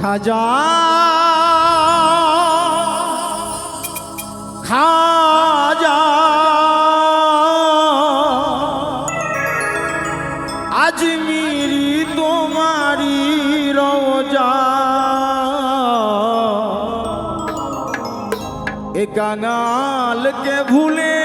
খাজা খাজা। আজমিরি তোমারি রোজা এ কাঙালকে ভুলে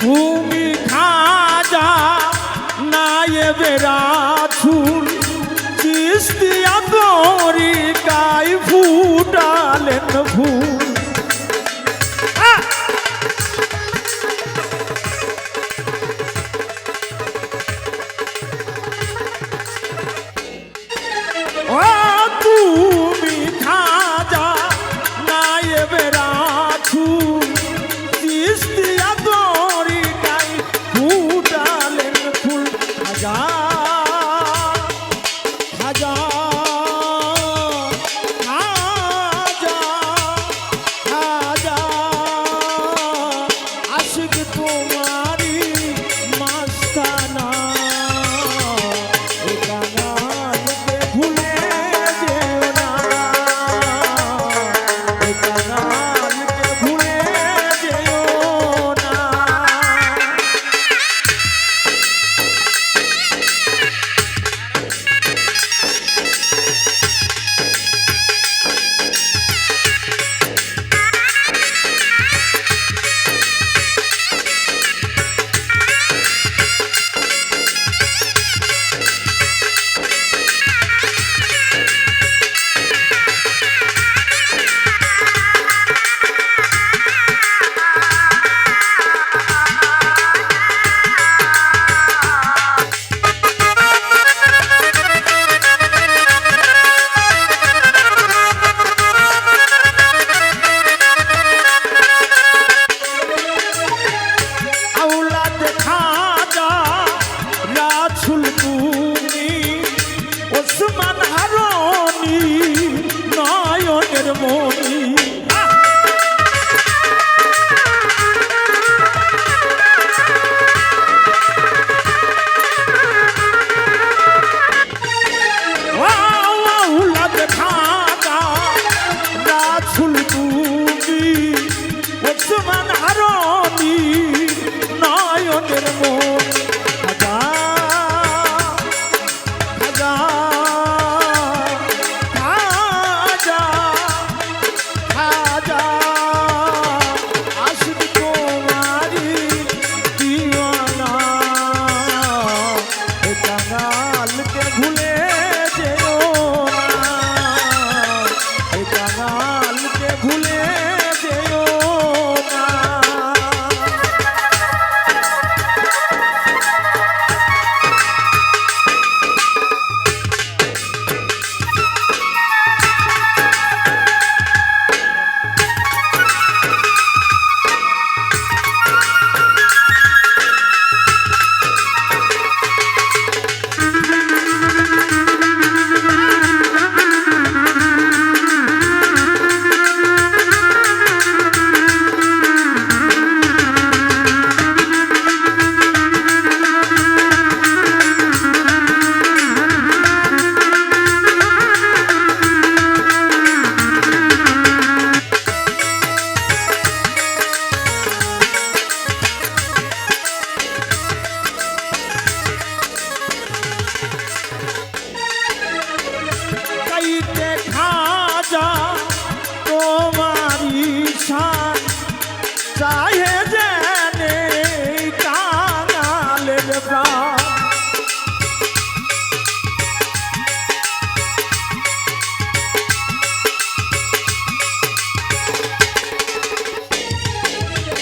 তুমি খাজা নায়েবে রাছুল চিস্তিয়া তরি গাই ফুটালেন ফুল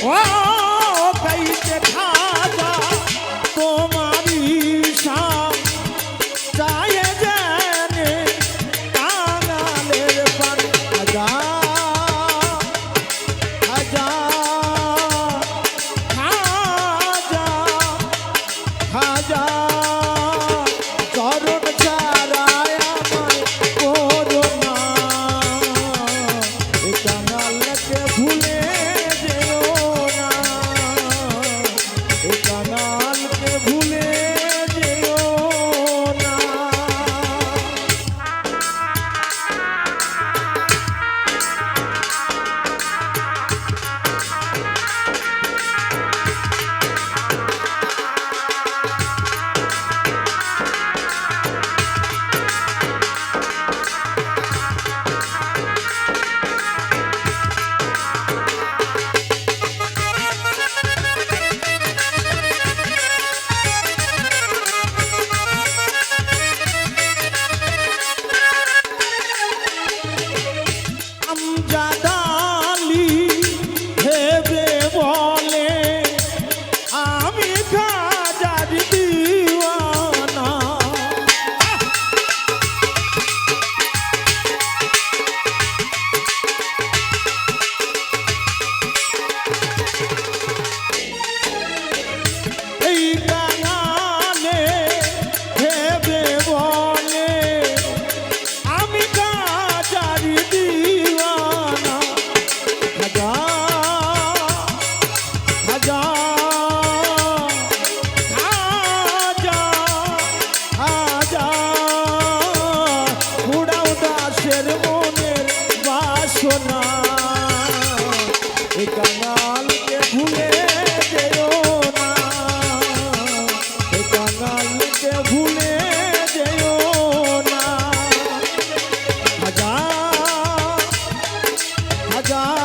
Whoa! খাজা